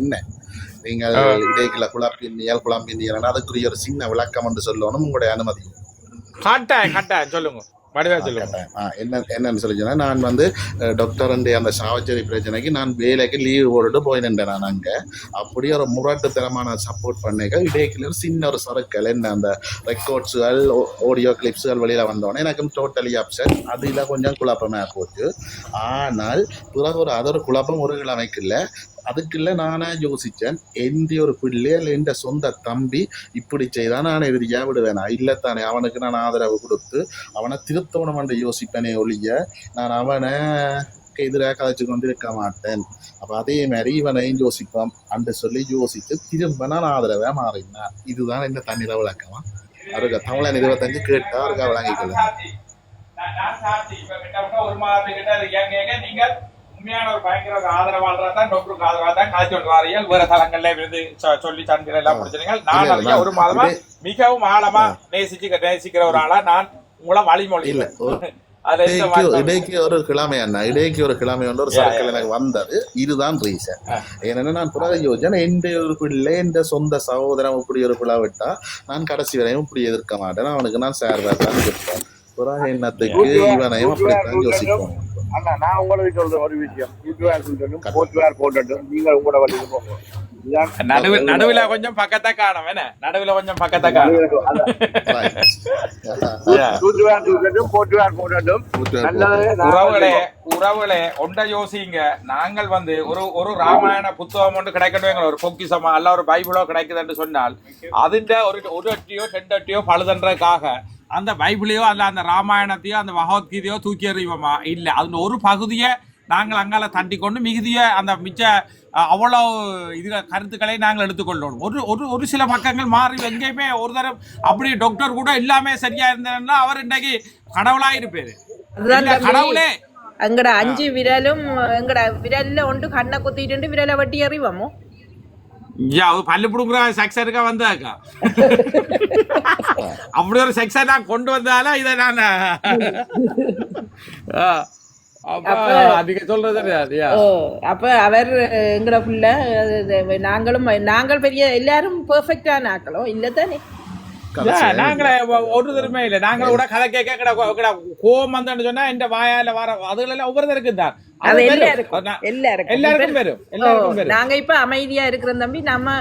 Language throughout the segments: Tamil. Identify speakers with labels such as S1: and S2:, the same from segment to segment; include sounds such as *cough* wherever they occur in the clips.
S1: என்ன? நீங்கள் இடைக்குள்ள குழப்பின்னியல் குழம்பின்னியல் அதுக்குரிய ஒரு சின்ன விளக்கம் என்று சொல்லணும் உங்களுடைய அனுமதி.
S2: கட்டாயம் கட்டாயம் சொல்லுங்க.
S1: என்னன்னு சொல்லி சொன்னா நான் வந்து டாக்டர் அந்த சாவச்சேரி பிரச்சனைக்கு நான் வேலைக்கு லீவ் போட்டுட்டு போய் நின்றேன் நான் அங்க. அப்படி ஒரு முரட்டுத்தனமான சப்போர்ட் இடைக்குள்ள ஒரு சின்ன ஒரு சறுக்கல் என்ன அந்த ரெக்கார்ட்ஸுகள் ஆடியோ கிளிப்ஸுகள் வெளியில வந்தோடனே எனக்கு டோட்டலி அப்செட் அதுல கொஞ்சம் குழப்பமா போச்சு. ஆனால் பிறகு ஒரு அதொரு குழப்பம் ஒரு கிழமைக்கு இல்லை அதுக்குள்ள நானே யோசிச்சேன் எந்த ஒரு பிள்ளை இல்லை எந்த சொந்த தம்பி இப்படி செய்தா நான் எதிரியா விடுவேனா இல்லைத்தானே அவனுக்கு நான் ஆதரவு கொடுத்து அவனை திருத்தவனம் என்று யோசிப்பேனே ஒழிய நான் அவனை எதிராக கதைச்சு கொண்டிருக்க மாட்டேன். அப்போ அதே மாதிரி இவனையும் யோசிப்பான் அன்று சொல்லி யோசித்து திரும்ப நான் ஆதரவா மாறினான் இதுதான் இந்த தண்ணீர விளக்கமா? அவருக்கு தமிழன் இருபத்தஞ்சு கேட்டா அவருக்கு விளங்கிக்கலாம்
S2: உண்மையான ஒரு பயங்கர ஒரு ஆதரவாளரா தான் டாக்டருக்கு ஆதரவா தான் கொண்டு வாரீர்கள் வேற தளங்கள்ல சொ- சொல்லி சந்திர எல்லாம் முடிச்சிருங்க நான்
S1: நான்
S2: ஒரு மாதமா மிகவும் ஆழமா நேசிச்சு நேசிக்கிற ஒரு ஆளா நான் உங்களை வழிமொழி
S1: இல்ல, *laughs* இடைக்கு ஒரு கிழமை அண்ணா இடைக்கு ஒரு கிழமை வந்து ஒரு சர்க்கிள். எனக்கு வந்தது. இதுதான் ரீசன். ஏன்னா நான் புறக யோஜனை எந்த ஒரு பிள்ளை எந்த சொந்த சகோதரம் இப்படி ஒரு பிள்ளை விட்டா நான் கடைசி வரையும் இப்படி எதிர்க்க மாட்டேன். அவனுக்கு நான் சேர் தான் இருப்பேன் புறக எண்ணத்துக்கு இவனையும் அப்படித்தான் யோசிப்போம்.
S3: அண்ணா நான் உங்களுக்கு சொல்ற ஒரு விஷயம். யூடியூப் சொல்லட்டும் போட்டுவார் போட்டட்டும் நீங்கள் உங்களோட போங்க. இதுதான்
S2: நடுவில் நடுவுல கொஞ்சம் பக்கத்தை காணும் என்ன? நடுவுல கொஞ்சம் பக்கத்தை காணும்.
S3: போட்டுவார் போட்டட்டும் நல்லது
S2: உறவுகளே உறவுகளே ஒன்றை யோசிங்க. நாங்கள் வந்து ஒரு ஒரு ராமாயண புத்தகம் ஒன்று கிடைக்கணும் ஒரு பொக்கிசமா அல்ல ஒரு பைபிளோ கிடைக்குதுன்னு சொன்னால் அதிண்ட ஒரு ஒரு அட்டியோ ரெண்டு அட்டியோ பழுதுன்றதுக்காக அந்த பைபிளையோ அல்ல அந்த ராமாயணத்தையோ அந்த பகவத்கீதையோ தூக்கி எறிவோமா? இல்லை. அதில் ஒரு பகுதியை நாங்கள் அங்கால தட்டி கொண்டு மிகுதிய அந்த மிச்ச அவ்வளோ இது கருத்துக்களை நாங்கள் எடுத்துக்கொள்ளணும் ஒரு ஒரு ஒரு சில பக்கங்கள் மாறி எங்கேயுமே ஒரு தரம் அப்படி டாக்டர் கூட எல்லாமே சரியா இருந்ததுன்னா அவர் இன்றைக்கு கடவுளா இருப்பாரு. கடவுளே.
S4: எங்கட அஞ்சு விரலும் எங்கட விரல்ல ஒன்று கண்ணை குத்திட்டு விரலை வெட்டி எறிவோமோ?
S2: ஐயா அது பல்லு புடுங்குற செக்ஷனுக்கா வந்தாக்கா? அப்படி ஒரு செக்ஷன் நான் கொண்டு வந்தால இதை நான் அப்ப
S4: அவர் எங்கட புள்ள நாங்களும் நாங்கள் பெரிய எல்லாரும் பெர்ஃபெக்டான ஆக்களோ இல்ல தானே?
S2: நாங்களே ஒ- ஒரு தருமே இல்லை. நாங்கள் கூட கதை கேட்க கிட கிட கோவம் வந்தோன்னு சொன்னா இந்த வாயால வர அதுல ஒவ்வொருத்தருக்கு தான். அது.
S4: எல்லாருக்கும்
S2: வரும்.
S4: நாங்க இப்ப அமைதியா இருக்கிறோம் தம்பி நம்ம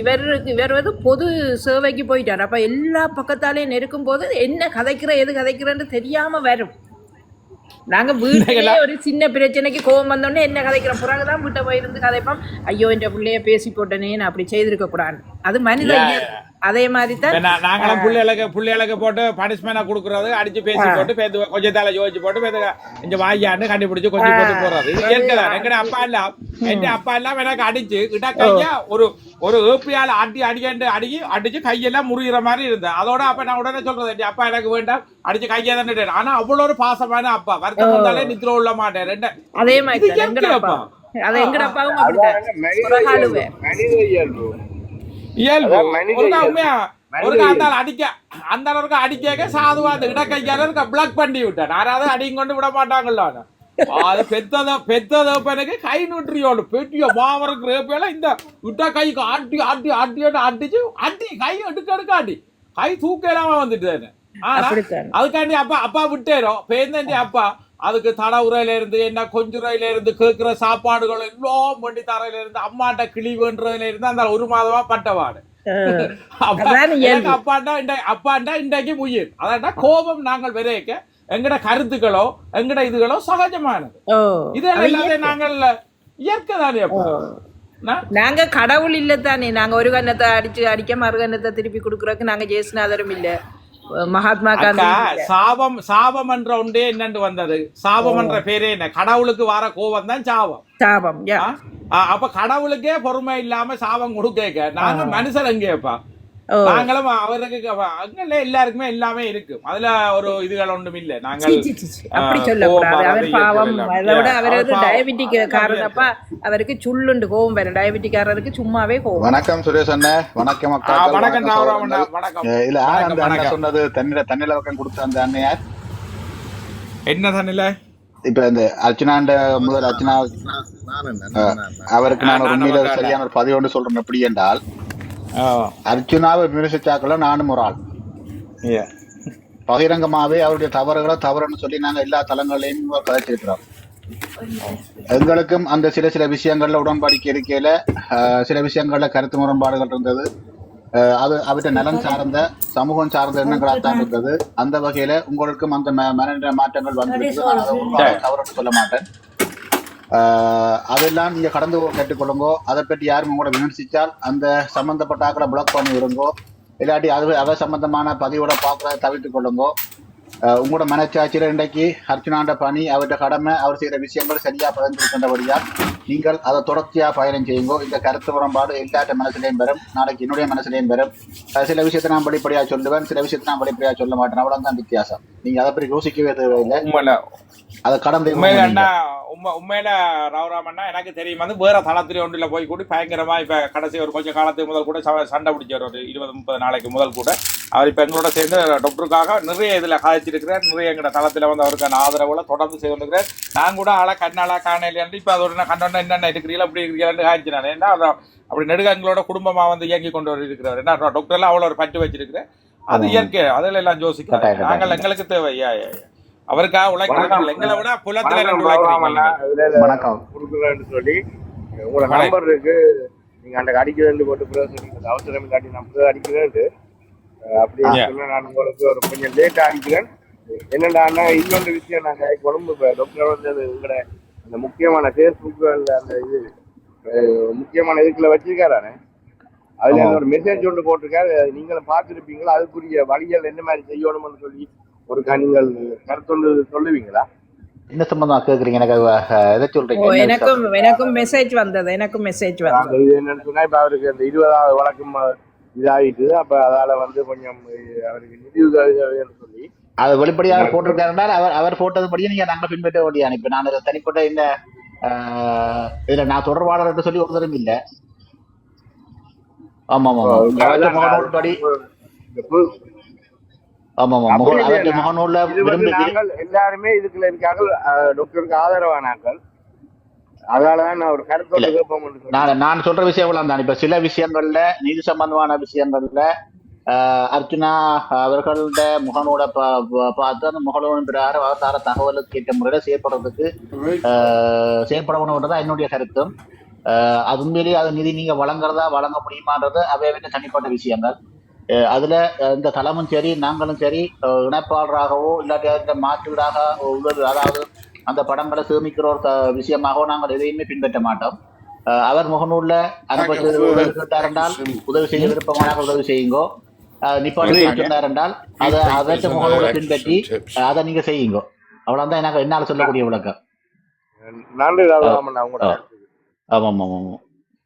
S4: இவருக்கு இவர் வந்து பொது சேவைக்கு போயிட்டார். அப்ப எல்லா பக்கத்தாலேயும் நெருக்கும் போது என்ன கதைக்கிற எது கதைக்கிறேன்னு தெரியாம வரும். நாங்க வீட்டிலே ஒரு சின்ன பிரச்சனைக்கு கோவம் வந்தோடனே என்ன கதைக்கிறோம் பிறகுதான் வீட்டை போயிருந்து கதைப்போம். ஐயோ என் பிள்ளைய பேசி போட்டனே நான் அப்படி செய்திருக்க கூடாது. அது மனித. அதே மாதிரி தான்
S2: நாங்களும் புள்ளைகளுக்கு புள்ளைகளுக்கு போட்டு பனிஷ்மெண்டா கொடுக்கறது அடிச்சு பேசி போட்டு பேத்து கொஞ்சம் தலை யோசிச்சு போட்டு பேத்து இந்த வாயான்னு கண்டுபிடிச்சு கொஞ்சம் போட்டு போறது. இது இயற்கை எங்கட அப்பா எல்லாம் என் அப்பா எல்லாம் எனக்கு அடிச்சு கிட்ட கையா ஒரு ஒரு ஏப்பியால அடி அடிக்கண்டு அடிக்கி அடிச்சு கையெல்லாம் முறிகிற மாதிரி இருந்தேன் அதோட அப்ப நான் உடனே சொல்றது என் அப்பா எனக்கு வேண்டாம் அடிச்சு கையை தான் ஆனா அவ்வளவு ஒரு பாசமான அப்பா. வருத்தம் வந்தாலே நித்திர உள்ள மாட்டேன். ரெண்டு.
S4: அதே மாதிரி அப்பா. அது எங்கட அப்பாவும்
S3: மனித இயல்பு.
S2: இயல்பு
S3: அதான் மனித
S2: ஒரு
S3: இயல்பு.
S2: உண்மையா? அந்த அடிக்க அந்த அளவுக்கு அடிக்க சாதுவா அந்த இடக்கையால இருக்க பிளாக் பண்ணி விட்டேன். யாராவது அடியும் கொண்டு விட மாட்டாங்கல்ல அவனை. அது பெத்தத பெத்தத எனக்கு கை நுற்றியோடு பெட்டிய மாவருக்கு ரேப்பையில இந்த விட்ட கைக்கு ஆட்டி ஆட்டி ஆட்டி அடிச்சு அடி கை எடுக்க எடுக்க அடி கை தூக்க இல்லாம வந்துட்டு அதுக்காண்டி அப்பா அப்பா விட்டேரும் பேருந்தாண்டி அப்பா அதுக்கு தட உரையில இருந்து என்ன கொஞ்சுறையில இருந்து கேட்கிற சாப்பாடுகள் எல்லாம் வண்டி தரையில இருந்து அம்மாட்ட கிளி இருந்து அந்த ஒரு மாதமா பட்டவாடு. அப்பாண்டா அப்பாண்டா இன்றைக்கு உயிர். அதாண்டா கோபம் நாங்கள் விரைக்க எங்கட கருத்துக்களோ எங்கட இதுகளோ சகஜமானது. இதெல்லாம். நாங்கள் இயற்கை. தானே
S4: நாங்க கடவுள் இல்ல தானே. நாங்க ஒரு கன்னத்தை அடிச்சு அடிக்க மறு கன்னத்தை திருப்பி கொடுக்கறதுக்கு நாங்க ஜெயசுநாதரும் இல்ல. மகாத்மா காந்தி
S2: சாபம் சாபம் என்ற ஒன்றே என்னண்டு வந்தது? சாபம் என்ற பேரே என்ன? கடவுளுக்கு வர கோபம் தான் சாபம்
S4: சாபம்
S2: அப்ப கடவுளுக்கே பொறுமை இல்லாம சாபம் கொடுக்க நாங்க மனுஷர் எங்கேப்பா நாங்களும் அவருக்கு அங்கல்ல எல்லாருக்குமே எல்லாமே இருக்கு. அதுல ஒரு இதுகள் ஒன்றும் இல்ல. நாங்கள்.
S4: அப்படி சொல்லக்கூடாது. அவர் பாவம். அதோட
S2: எல்லாம்.
S4: அவர் வந்து
S2: அவர் பாவம்.
S4: டயபெட்டிக் காரணப்பா அவருக்கு சுள்ளுண்டு கோவம் வரும். டயபெட்டிக்காரருக்கு சும்மாவே கோவம்
S5: வணக்கம் சுரேஷ் அண்ணே. வணக்கம் அக்கா
S2: வணக்கம் வணக்கம்.
S5: இல்ல அந்த அண்ணன். சொன்னது தண்ணில தண்ணில பக்கம் கொடுத்த அந்த அண்ணன் யார்?
S2: என்ன தண்ணில
S5: இப்ப இந்த அர்ச்சனாண்ட முதல் அர்ச்சனா. அவருக்கு நான் உண்மையில சரியான ஒரு பதிவு ஒன்று சொல்றேன். எப்படி என்றால்
S2: ஆ,
S5: அர்ச்சுனாவை விமர்சிச்சாக்கள நானும் ஒரு ஆள்.
S2: yeah.
S5: பகிரங்கமாவே அவருடைய தவறுகளை தவறுன்னு சொல்லி நாங்க எல்லா தளங்களையும் கதைச்சிருக்கிறோம் எங்களுக்கும் அந்த சில சில விஷயங்கள்ல உடன்படிக்கை இருக்கையில ஆஹ், சில விஷயங்கள்ல கருத்து முரண்பாடுகள் இருந்தது. அது அவற்றை நலன் சார்ந்த சமூகம் சார்ந்த எண்ணங்களாக தான் இருந்தது. அந்த வகையில உங்களுக்கும் அந்த ம- மனநிலை மாற்றங்கள் நாளும் தவறுன்னு சொல்ல மாட்டேன். அதெல்லாம் நீங்க கடந்து கேட்டுக்கொள்ளுங்கோ. அதை பற்றி யாரும் உங்களோட விமர்சித்தால் அந்த சம்பந்தப்பட்ட ஆக்களை பிளாக் பண்ணி விடுங்கோ. இல்லாட்டி அது அதை சம்பந்தமான பதிவோட பார்க்கறத தவிர்த்து கொள்ளுங்கோ. உங்களோட மனச்சாட்சியில இன்றைக்கு அர்ச்சனாண்ட பணி அவர்கிட்ட கடமை அவர் செய்யற விஷயங்கள் சரியா பகிர்ந்திருக்கின்றபடியால் நீங்கள் அதை தொடர்ச்சியா பயணம் செய்யுங்கோ. இந்த கருத்து முரண்பாடு எல்லாட்ட மனசுலையும் பெறும் நாளைக்கு என்னுடைய மனசுலையும் பெறும் சில விஷயத்தை நான் வெளிப்படையா சொல்லுவேன். சில விஷயத்தை நான் வெளிப்படையா சொல்ல மாட்டேன். அவ்வளவுதான் வித்தியாசம். நீங்க அதை பற்றி யோசிக்கவே தேவையில்லை. அதை கடந்து
S2: உண்மை உண்மையில ரவுராம் அண்ணா எனக்கு தெரியும். வந்து வேற தளத்திலே ஒன்றில் போய் கூட பயங்கரமா இப்ப கடைசி ஒரு கொஞ்சம் காலத்துக்கு முதல் கூட சண்டை பிடிச்சார் ஒரு இருபது முப்பது நாளைக்கு முதல் கூட. அவர் இப்ப எங்களோட சேர்ந்து டாக்டருக்காக நிறைய இதுல காய்ச்சிருக்கிறார். நிறைய எங்களோட தளத்துல வந்து அவருக்கான ஆதரவுல தொடர்ந்து செய்து கொண்டிருக்கிறார். நான் கூட ஆளா கண்ணாளா காணலையாண்டு இப்ப அதோட கண்டோன்னா என்னென்ன இருக்கிறீங்களா அப்படி இருக்கிறீங்களான்னு காய்ச்சினாரு. ஏன்னா அப்படி நெடுக எங்களோட குடும்பமா வந்து இயங்கி கொண்டு வர இருக்கிறார் என்ன டாக்டர்லாம் அவ்வளோ ஒரு பட்டு வச்சிருக்கிறேன் அது. இயற்கை அதில் எல்லாம் யோசிக்கிறேன். நாங்கள் எங்களுக்கு தேவை. ஐயா. அவருக்காக உழைக்கிறீங்க எங்களை விட புலத்துல
S3: வணக்கம். கொடுக்குறேன்னு சொல்லி உங்களோட. நம்பர் இருக்கு. நீங்க அந்த அடிக்கிறேன்னு போட்டு பிறகு சொன்னீங்க அவசரம் இல்லாட்டி நம்ம அடிக்கிறேன்ட்டு அஹ் அப்படி. சொன்னா நான் உங்களுக்கு ஒரு கொஞ்சம் லேட்டா அடிக்கிறேன். என்னடா இன்னொரு விஷயம் நாங்க கொழும்பு டாக்டர் வந்து அது உங்களோட அந்த முக்கியமான ஃபேஸ்புக் அந்த இது முக்கியமான இதுக்குள்ள வச்சிருக்காரானே அதுல. ஒரு மெசேஜ் ஒன்று போட்டிருக்காரு. நீங்களும் பார்த்துருப்பீங்களா? அதுக்குரிய வழிகள் என்ன மாதிரி செய்யணும்னு சொல்லி ஒரு நீங்கள் கருத்தொண்டு சொல்லுவீங்களா?
S5: என்ன சம்பந்தமா கேக்குறீங்க? எனக்கு எதை சொல்றீங்க?
S4: எனக்கும் எனக்கும் மெசேஜ் வந்தது எனக்கும் மெசேஜ் வந்தது.
S3: இது என்னன்னு சொன்னா இப்ப அவருக்கு அந்த இருபதாவது வழக்கம் இதாயிட்டு அப்ப அதால வந்து கொஞ்சம் அவருக்கு நிதி உதவி சொல்லி.
S5: அது வெளிப்படையாக போட்டிருக்காருன்னா அவர் அவர் போட்டதுபடியே நீங்க நாங்க பின்பற்ற வேண்டிய இப்ப நான் தனிப்பட்ட இந்த ஆஹ், இதுல நான் தொடர்பாளர் என்று சொல்லி ஒருத்தரும் இல்ல. ஆமா ஆமா படி
S3: எல்லாருமே இதுக்குள்ள இருக்காங்க டாக்டருக்கு ஆதரவானாக்கள் நான்
S5: சொல்ற விஷயம் தான் இப்ப சில விஷயங்கள்ல நீதி சம்பந்தமான விஷயங்கள்ல அர்ச்சுனா அவர்களோட பா- பார்த்து அந்த முகநூலின் பிரகாரம் அவர் தர தகவலுக்கு ஏற்ற முறையில செயற்படுறதுக்கு ஆஹ், செயற்படணுன்றதான் என்னுடைய கருத்தும். அது உண்மையிலேயே அது நிதி நீங்க வழங்குறதா வழங்க முடியுமான்றது அவையவே தனிப்பட்ட விஷயங்கள். அதுல இந்த தளமும் சரி நாங்களும் சரி இணைப்பாளராகவோ இல்லாட்டி அந்த மாற்றீடாக உதவி அதாவது அந்த படங்களை சேமிக்கிற ஒரு விஷயமாகவோ நாங்கள் எதையுமே பின்பற்ற மாட்டோம். அவர் முகநூல்ல அனுப்பி உதவி என்றால் உதவி செய்ய விருப்பமான உதவி செய்யுங்கோ. நிப்பாட்டி சொன்னார் என்றால் அதை அதற்கு முகநூலை பின்பற்றி அதை நீங்க செய்யுங்க. அவ்வளவுதான் எனக்கு என்னால சொல்லக்கூடிய விளக்கம். ஆமாம் ஆமாம் ஆமாம்.